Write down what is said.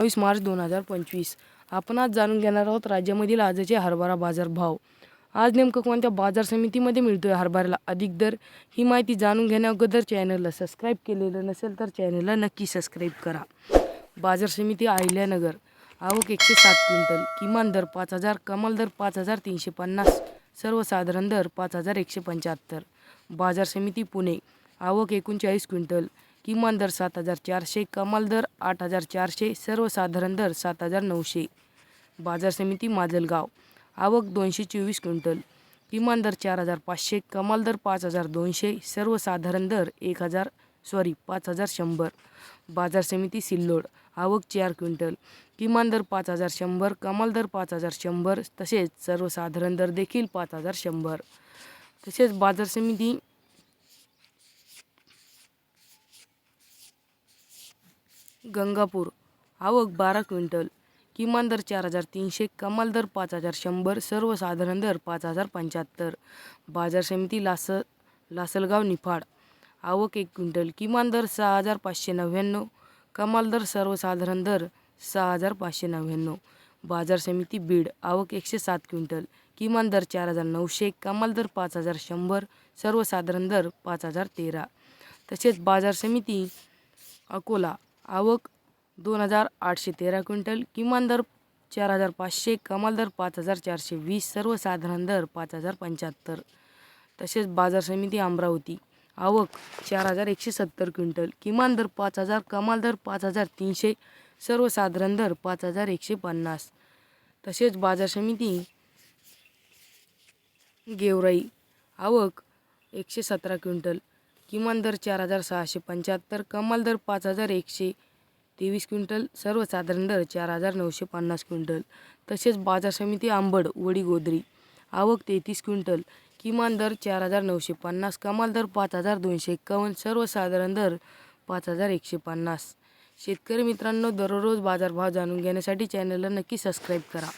बावीस मार्च दोन हजार पंचवीस. आपण आज जाणून घेणार आहोत राज्यामधील आजचे हरभरा बाजार भाव. आज नेमकं कोणत्या बाजार समितीमध्ये मिळतोय हरभऱ्याला अधिक दर? ही माहिती जाणून घेण्याअगोदर चॅनलला सबस्क्राईब केलेलं नसेल तर चॅनलला नक्की सबस्क्राईब करा. बाजार समिती अहिल्यानगर आवक एकशे सात क्विंटल किमान दर पाच हजार कमाल दर पाच हजार तीनशे पन्नास सर्वसाधारण दर पाच हजार एकशे पंच्याहत्तर. बाजार समिती पुणे आवक एकोणचाळीस क्विंटल किमान दर सात हजार चारशे कमाल दर आठ हजार चारशे सर्वसाधारण दर सात हजार नऊशे. बाजार समिती माजलगाव. आवक दोनशे चोवीस क्विंटल. किमान दर चार हजार पाचशे कमाल दर पाच हजार दोनशे सर्वसाधारण दर एक हजार सॉरी पाच हजार शंभर. बाजार समिती सिल्लोड. आवक चार क्विंटल. किमान दर पाच हजार शंभर कमाल दर पाच हजार शंभर तसेच सर्वसाधारण दर देखील पाच हजार शंभर. तसेच बाजार समिती गंगापूर. आवक बारा क्विंटल. किमान दर चार हजार तीनशे कमाल दर पाच हजार शंभर सर्वसाधारण दर पाच हजार पंच्याहत्तर. बाजार समिती लास लासलगाव निफाड. आवक एक क्विंटल. किमान दर सहा हजार पाचशे नव्याण्णव कमाल दर सर्वसाधारण दर सहा हजार पाचशे नव्याण्णव. बाजार समिती बीड. आवक एकशे सात क्विंटल. किमान दर चार हजार नऊशे कमाल दर पाच हजार शंभर सर्वसाधारण दर पाच हजार तेरा. तसेच बाजार समिती अकोला. आवक दोन हजार आठशे तेरा क्विंटल किमान दर चार हजार पाचशे कमाल दर पाच हजार चारशे वीस सर्वसाधारण दर पाच हजार पंच्याहत्तर. तसेच बाजार समिती अमरावती आवक चार हजार एकशे सत्तर क्विंटल किमान दर पाच हजार कमाल दर पाच हजार तीनशे सर्वसाधारण दर पाच हजार एकशे पन्नास. तसेच बाजार समिती गेवराई आवक एकशे सतरा क्विंटल किमान दर चार हजार सहाशे पंच्याहत्तर कमाल दर पाच हजार एकशे तेवीस क्विंटल सर्वसाधारण दर चार हजार नऊशे पन्नास क्विंटल. तसेच बाजार समिती आंबड वडी गोदरी. आवक तेहतीस क्विंटल किमान दर चार हजार नऊशे पन्नास कमाल दर पाच हजार दोनशे एकावन्न सर्वसाधारण दर पाच हजार एकशे पन्नास. शेतकरी मित्रांनो दररोज बाजारभाव जाणून घेण्यासाठी चॅनलला नक्की सबस्क्राईब करा.